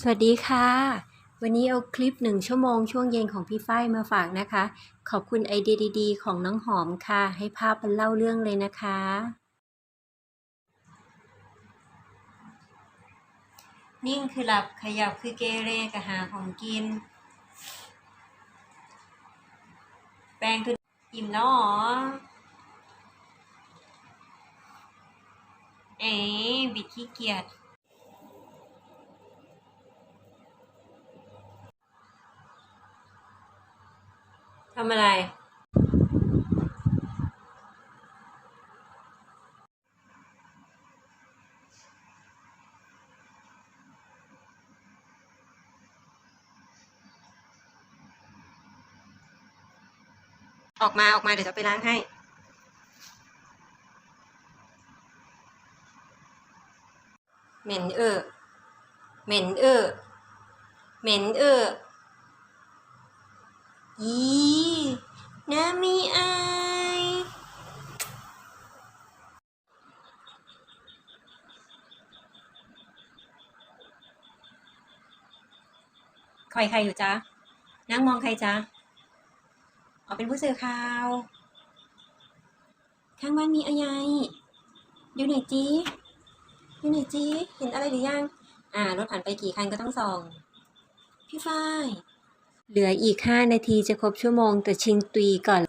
สวัสดีค่ะ วันนี้เอาคลิปหนึ่งชั่วโมงช่วงเย็นของพี่ฝ้ายมาฝากนะคะ ขอบคุณไอเดียดีๆ ของน้องหอมค่ะ ให้ภาพมันเล่าเรื่องเลยนะคะ นิ่งคือหลับขยับคือเกเรกะหาของกิน แปลงคืออิ่มแล้วเหรอเอ๋บิดขี้เกียจ ทำอะไร ออกมาออกมาเดี๋ยวจะไปล้างให้เหม็นเออเหม็นเออเหม็นเอออีน้ามีอาย คอยใครอยู่จ๊ะนั่งมองใครจ๊ะอ๋อเป็นผู้สื่อข่าว ข้างบ้านมีอะไรอยู่ไหนจีอยู่ไหนจีเห็นอะไรหรือยัง อ่ารถผ่านไปกี่คันก็ต้องส่อง พี่ฝ้าย เหลืออีกห้านาทีจะครบชั่วโมงแต่ชิงตุยก่อน